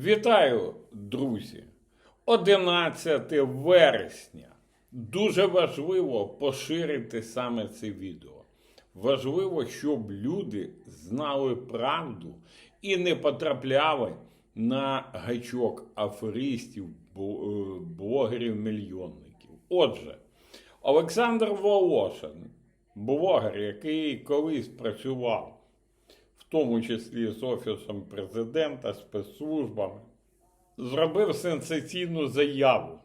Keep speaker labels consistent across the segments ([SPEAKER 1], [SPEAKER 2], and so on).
[SPEAKER 1] Вітаю, друзі! 11 вересня. Дуже важливо поширити саме це відео. Важливо, щоб люди знали правду і не потрапляли на гачок аферистів, е, блогерів-мільйонників. Отже, Олександр Волошин, блогер, який колись працював тому числі з Офісом президента, спецслужбами, зробив сенсаційну заяву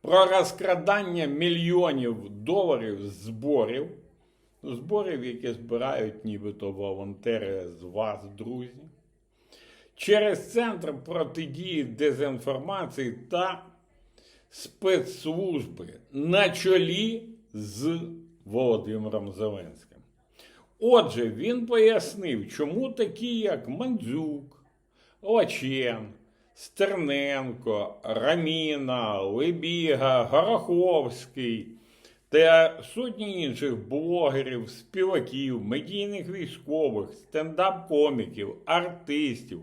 [SPEAKER 1] про розкрадання мільйонів доларів зборів, зборів, які збирають нібито волонтери з вас, друзі, через Центр протидії дезінформації та спецслужби на чолі з Володимиром Зеленським. Отже, він пояснив, чому такі, як Мандзюк, Лачен, Стерненко, Раміна, Лебіга, Гороховський та сотні інших блогерів, співаків, медійних військових, стендап-коміків, артистів,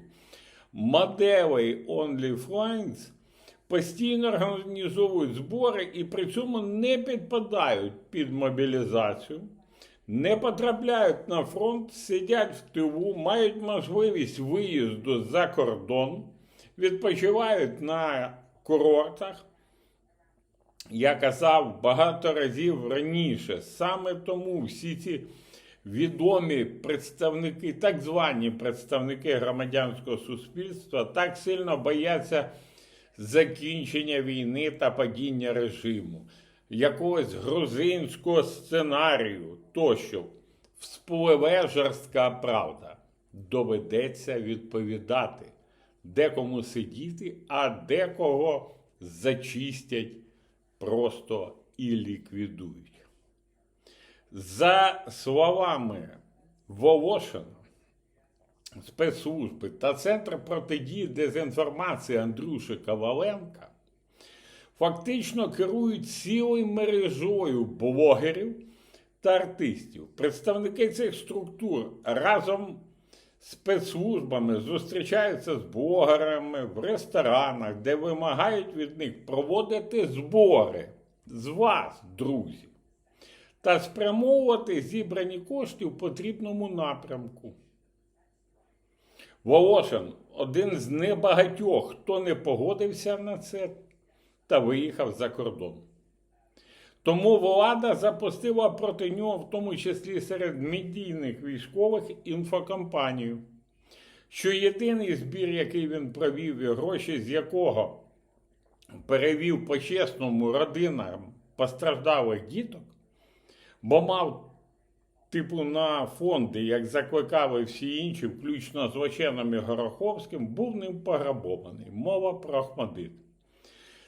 [SPEAKER 1] моделей OnlyFans постійно організовують збори і при цьому не підпадають під мобілізацію не потрапляють на фронт, сидять в тилу, мають можливість виїзду за кордон, відпочивають на курортах. Я казав багато разів раніше. Саме тому всі ці відомі представники, так звані представники громадянського суспільства, так сильно бояться закінчення війни та падіння режиму, якогось грузинського сценарію тощо. Вспливе жорстка правда. Доведеться відповідати, декому сидіти, а декого зачистять просто і ліквідують. За словами Волошина, спецслужби та Центр протидії дезінформації Андрюши Коваленка фактично керують цілою мережою блогерів та артистів. Представники цих структур разом з спецслужбами зустрічаються з блогерами в ресторанах, де вимагають від них проводити збори з вас, друзі, та спрямовувати зібрані кошти в потрібному напрямку. Волошин один з небагатьох, хто не погодився на це та виїхав за кордон. Тому влада запустила проти нього, в тому числі серед медійних військових, інфокампанію, що єдиний збір, який він провів, і гроші з якого перевів по-чесному родинам постраждалих діток, бо мав типу на фонди, як закликали всі інші, включно з Лоченом і Гороховським, був ним пограбований. Мова про Ахмадит.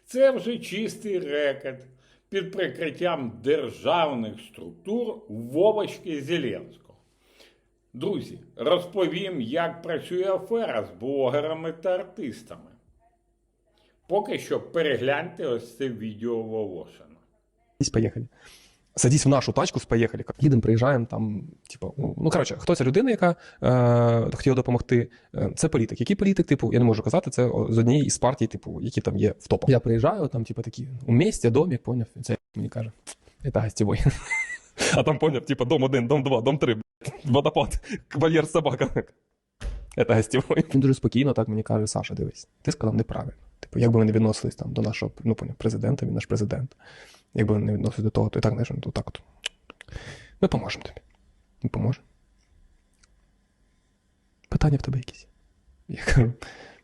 [SPEAKER 1] Це вже чистий рекет під прикриттям державних структур Вовочки Зеленського. Друзі, розповім, як працює афера з блогерами та артистами. Поки що перегляньте ось це відео Волошина.
[SPEAKER 2] Поїхали. Садись в нашу тачку, поїхали. Їдемо, приїжджаємо там, типу, ну, ну коротше, хто ця людина, яка е, хотіла допомогти? Е, Це політик. Який політик, типу, я не можу казати, це з однієї із партій, типу, які там є в топах. Я приїжджаю, там, типу, такі, у місті, домик, поняв, це мені каже, це гостєвой. А там поняв, типу, дом один, дом два, дом три, водопад, вольєр собака. Це гостєвой. Він дуже спокійно так мені каже, Саша, дивись, ти сказав неправильно. Типу, як би ми не відносились там до нашого, ну, поняв, президента, він наш президент. Якби не відносились до того, то і так, знаєш, ну, так от. Ми поможемо тобі. Ми поможемо. Питання в тебе якісь? Я кажу,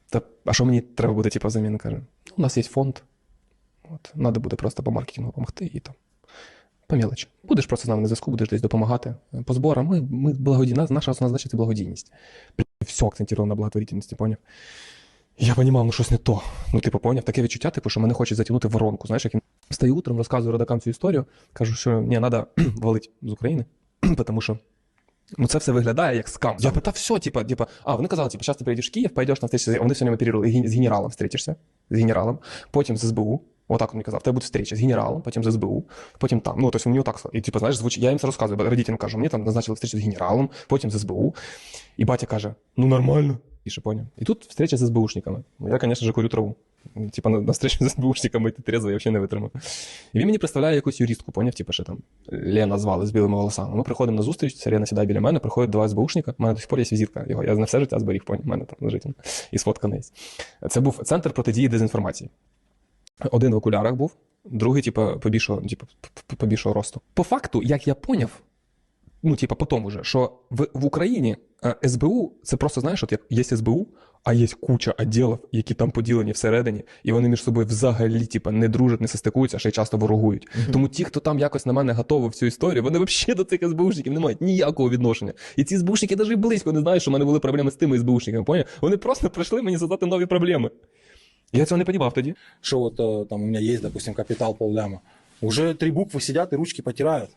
[SPEAKER 2] та, а що мені треба буде, типу, взамін? Каже, «Ну, у нас є фонд. От, треба буде просто по маркетингу допомогти і там. По. Будеш просто з нами на зв'язку, будеш десь допомагати е, по зборам. Ми, ми благодійна, наша основна задача це благодійність. Все акцентировано на благотворительності, поняв? Я розумів, ну щось не то. Ну, типу, поняв, таке відчуття, типу, що мене хочуть затягнути в воронку. Знаєш, як встаю утром, розказую родакам цю історію, кажу, що ні, треба валити з України, тому що ну це все виглядає як скам. Я питав, все, типа, типа, а вони казали, типа, зараз ти приїдеш в Київ, пойдеш на встречу, вони сьогодні оперували з генералом зустрічешся, з генералом, потім з СБУ, Отак він мені казав, тебе буде встреча з генералом, потім з СБУ, потім там. Ну, тобто мені сказав. І, типу, знаєш, звучить, я їм це розказую, родителям кажу, мені там назначили встречу з генералом, потім з СБУ. І батя каже: ну нормально. І ще поняв. І тут встреча з СБУшниками. Ну, Я, звісно ж, курю траву. Типа на, на встречу з СБУшниками йти трезво, я взагалі не витримав. І він мені представляє якусь юристку, поняв, типу, що там Лена звали з білими волосами. Ми приходимо на зустріч, ця Лена сідає біля мене, приходять два СБУшника. У мене до сих пор є візитка його. Я на все життя зберіг, поняв, мене там лежить і сфотканий. є. Це був центр протидії дезінформації. Один в окулярах був, другий, типу, побільшого, типу, побільшого росту. По факту, як я поняв, ну, типа, по тому же, що в, в Україні е, СБУ це просто знаєш, от як є СБУ, а є куча відділів, які там поділені всередині, і вони між собою взагалі типа, не дружать, не состикуються, а ще й часто ворогують. Тому ті, хто там якось на мене готовий в цю історію, вони взагалі до цих СБУшників не мають ніякого відношення. І ці СБУшники навіть близько не знають, що в мене були проблеми з тими СБУшниками. Поняв? Вони просто прийшли мені задати нові проблеми. Я цього не розумів тоді.
[SPEAKER 3] что вот э, там у меня есть, допустим, капитал полляма. Уже три буквы сидят и ручки потирают.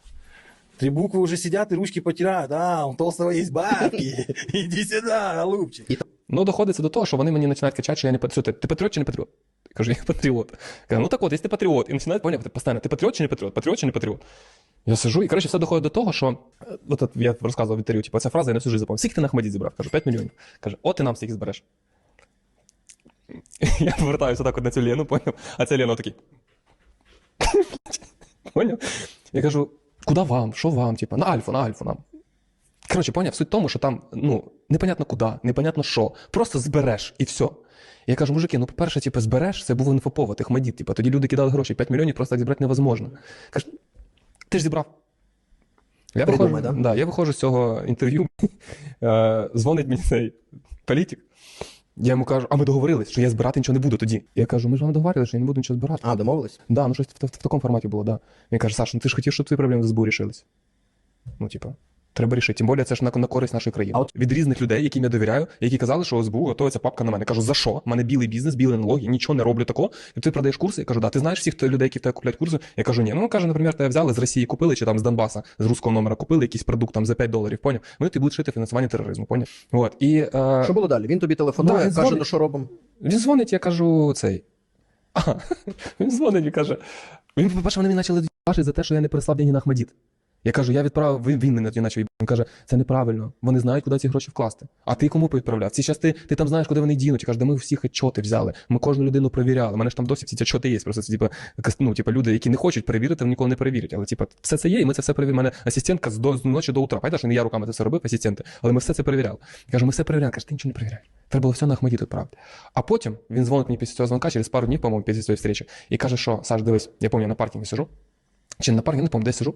[SPEAKER 3] Три буквы уже сидят и ручки потирают. А, у толстого есть бабки. Иди сюда, голубчик.
[SPEAKER 2] Ну, доходиться до того, що вони мені починають кричати, що я не патріот. Ти, патріот чи не патріот? Я кажу, я патріот. Кажу, ну так от, якщо ти патріот, і починають поняти постійно, ти патріот чи не патріот? Патріот чи не патріот? Я сижу, і коротше, все доходить до того, що е, от, я розказував в інтерв'ю, типу, ця фраза я на всю життя запам'ятав. Скільки ти на Ахмаді зібрав? Кажу, 5 мільйонів. Каже, от ти нам стільки збереш. Я повертаюся так от на цю Лену, поняв? А ця Лена такий. Поняв? Я кажу, куди вам? Що вам? Типу, на Альфу, на Альфу нам. Коротше, поняв, суть в тому, що там, ну, непонятно куди, непонятно що. Просто збереш і все. Я кажу, мужики, ну, по-перше, типу, збереш, це був інфоповод, Ахмадіт, типу, тоді люди кидали гроші, 5 мільйонів просто так зібрати невозможно. Каже, ти ж зібрав. Я
[SPEAKER 4] Придумай,
[SPEAKER 2] виходжу,
[SPEAKER 4] да?
[SPEAKER 2] да, я виходжу з цього інтерв'ю, е, дзвонить мені цей політик. Я йому кажу, а ми договорились, що я збирати нічого не буду тоді. Я кажу, ми ж вам договорилися, що я не буду нічого збирати.
[SPEAKER 4] А, домовились?
[SPEAKER 2] Да, ну щось в, в, в такому форматі було, да. Він каже, Саш, ну ти ж хотів, щоб твої проблеми з СБУ рішились. Ну, типа, треба рішити. Тим більше це ж на, на користь нашої країни.
[SPEAKER 4] А от-
[SPEAKER 2] Від різних людей, яким я довіряю, які казали, що СБУ готується папка на мене. Кажу, за що? У мене білий бізнес, білий налоги, нічого не роблю такого. І ти продаєш курси? Я кажу, да, ти знаєш всіх людей, які в тебе купляють курси? Я кажу, ні. Ну, каже, наприклад, тебе взяли з Росії купили, чи там з Донбаса, з руського номера купили якийсь продукт там за 5 доларів, поняв? Вони тобі будуть шити фінансування тероризму, поняв? От. І, е,
[SPEAKER 4] Що було далі? Він тобі
[SPEAKER 2] Да,
[SPEAKER 4] телефонує,
[SPEAKER 2] він
[SPEAKER 4] каже, ну що робимо?
[SPEAKER 2] він дзвонить, я кажу, цей. А, він дзвонить і каже. Він, по-перше, вони мені почали бачити за те, що я не переслав деньги на Ахмадіт. Я кажу, я відправив, він, мене тоді їбати. Він каже, це неправильно. Вони знають, куди ці гроші вкласти. А ти кому відправляв? Ці щас ти, ти там знаєш, куди вони дінуть. Я кажу, ми всіх отчоти взяли. Ми кожну людину перевіряли. У мене ж там досі всі ці отчоти є. Просто це, типу, ну, типу, люди, які не хочуть перевірити, вони ніколи не перевірять. Але типу, все це є, і ми це все перевіряли. У мене асистентка з, до, з ночі до утра. Пам'ятаєш, не я руками це все робив, асистенти. Але ми все це перевіряли. Я кажу, ми все перевіряли. Каже, ти нічого не перевіряєш. Треба було все на Ахмадіт відправити. А потім він дзвонить мені після цього дзвонка через пару днів, по-моєму, після цієї зустрічі, і каже, що Саш, дивись, я пам'ятаю, на паркінгі сижу. Чи на паркінгі, не пам'ятаю, де сижу.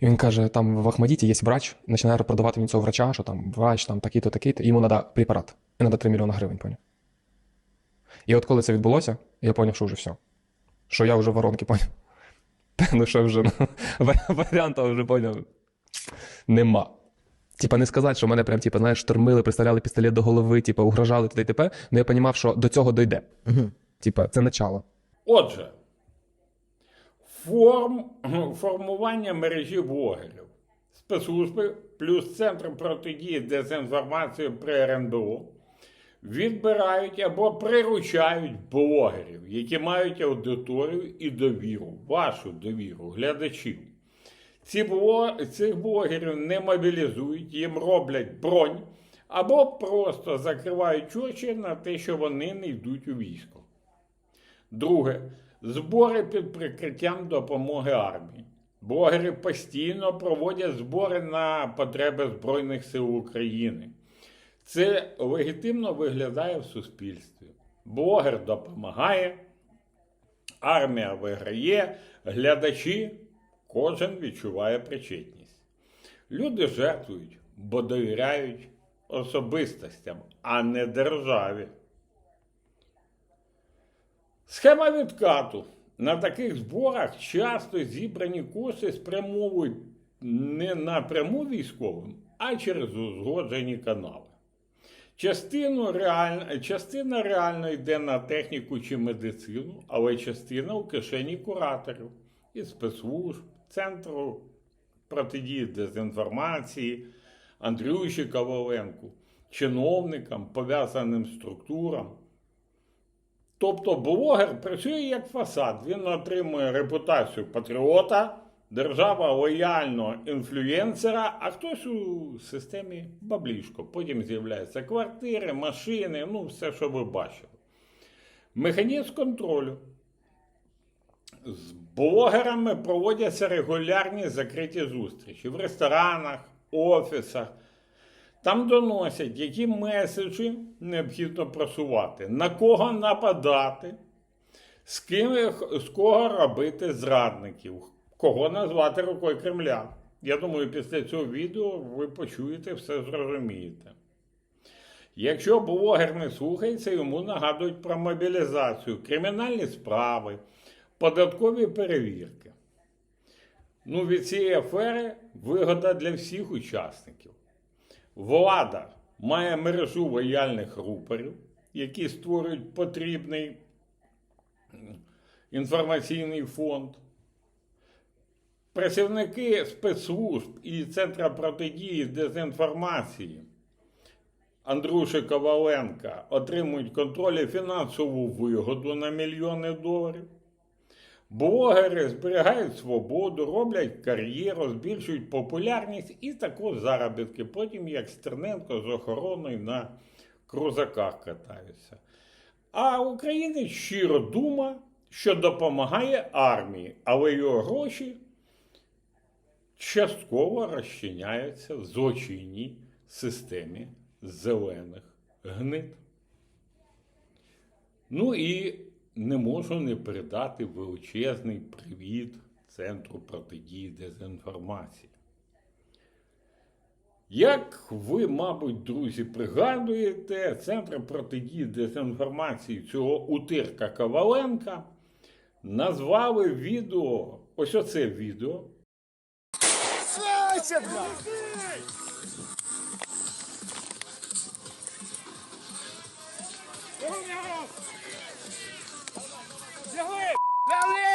[SPEAKER 2] І він каже: там в Ахмадіті є врач, починає продавати він цього врача, що там врач, там такий-то, такий-то, йому треба препарат. І треба 3 мільйони гривень, поняв. І от коли це відбулося, я зрозумів, що вже все. Що я вже воронки поняв. Ну, що вже ну, варіанта вже поняв. Нема. Типа не сказати, що мене прям, типа, знаєш, штормили, приставляли пістолет до голови, типа, угрожали туди і т.п. Ну я розумів, що до цього дойде.
[SPEAKER 4] Угу.
[SPEAKER 2] Типа, це начало.
[SPEAKER 1] Отже, форм, формування мережі блогерів, спецслужби плюс Центр протидії дезінформації при РНБО відбирають або приручають блогерів, які мають аудиторію і довіру, вашу довіру, глядачів. Ці бло... Цих блогерів не мобілізують, їм роблять бронь або просто закривають очі на те, що вони не йдуть у військо. Друге. Збори під прикриттям допомоги армії. Блогери постійно проводять збори на потреби Збройних сил України. Це легітимно виглядає в суспільстві. Блогер допомагає, армія виграє, глядачі, кожен відчуває причетність. Люди жертвують, бо довіряють особистостям, а не державі. Схема відкату. На таких зборах часто зібрані кошти спрямовують не напряму військовим, а через узгоджені канали. Частину реаль... Частина реально йде на техніку чи медицину, але частина у кишені кураторів і спецслужб, Центру протидії дезінформації, Андрюші Коваленку, чиновникам, пов'язаним структурам. Тобто блогер працює як фасад. Він отримує репутацію патріота, держава лояльного інфлюєнсера, а хтось у системі баблішко. Потім з'являються квартири, машини, ну все, що ви бачили. Механізм контролю. З блогерами проводяться регулярні закриті зустрічі в ресторанах, офісах. Там доносять, які меседжі необхідно просувати, на кого нападати, з ким з кого робити зрадників, кого назвати рукою Кремля. Я думаю, після цього відео ви почуєте все зрозумієте. Якщо блогер не слухається, йому нагадують про мобілізацію, кримінальні справи, податкові перевірки. Ну, від цієї афери вигода для всіх учасників. Влада має мережу лояльних рупорів, які створюють потрібний інформаційний фонд. Працівники спецслужб і Центра протидії дезінформації Андруші Коваленка отримують контроль і фінансову вигоду на мільйони доларів. Блогери зберігають свободу, роблять кар'єру, збільшують популярність і також заробітки. Потім, як Стерненко з охороною на крузаках катаються. А українець щиро дума, що допомагає армії, але його гроші частково розчиняються в злочинній системі зелених гнид. Ну і не можу не передати величезний привіт Центру протидії дезінформації. Як ви, мабуть, друзі, пригадуєте, Центр протидії дезінформації цього утирка Коваленка назвали відео, ось оце відео,
[SPEAKER 4] Повзем!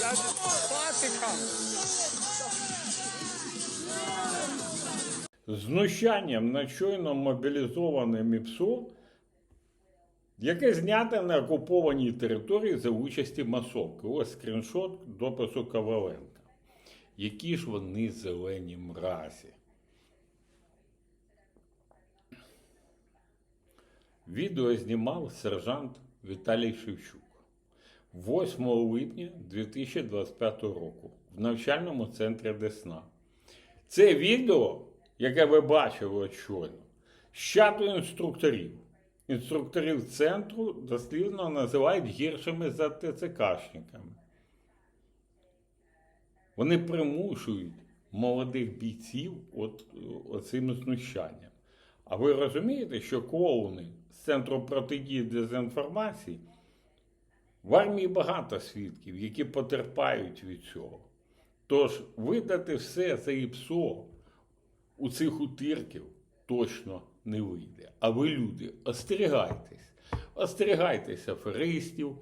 [SPEAKER 4] Я патика!
[SPEAKER 1] знущанням над щойно мобілізованим ІПСО, яке зняте на окупованій території за участі масовки. Ось скріншот допису Коваленка. Які ж вони зелені мразі. Відео знімав сержант Віталій Шевчук 8 липня 2025 року в навчальному центрі Десна. Це відео, яке ви бачили от щойно, з чату інструкторів. Інструкторів центру дослівно називають гіршими за ТЦКшниками. Вони примушують молодих бійців от, оцим знущанням. А ви розумієте, що клоуни з Центру протидії дезінформації в армії багато свідків, які потерпають від цього. Тож видати все за ІПСО у цих утирків точно не вийде. А ви, люди, остерігайтесь. Остерігайтеся аферистів,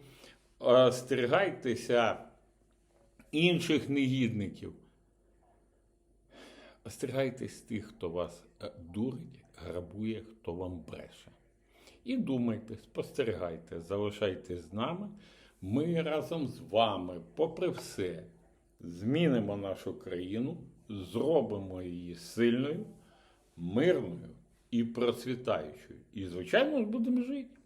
[SPEAKER 1] остерігайтеся інших негідників. Остерігайтесь тих, хто вас е, дурить, грабує, хто вам бреше. І думайте, спостерігайте, залишайтесь з нами. Ми разом з вами, попри все, змінимо нашу країну, зробимо її сильною, мирною і процвітаючою. І, звичайно, будемо жити.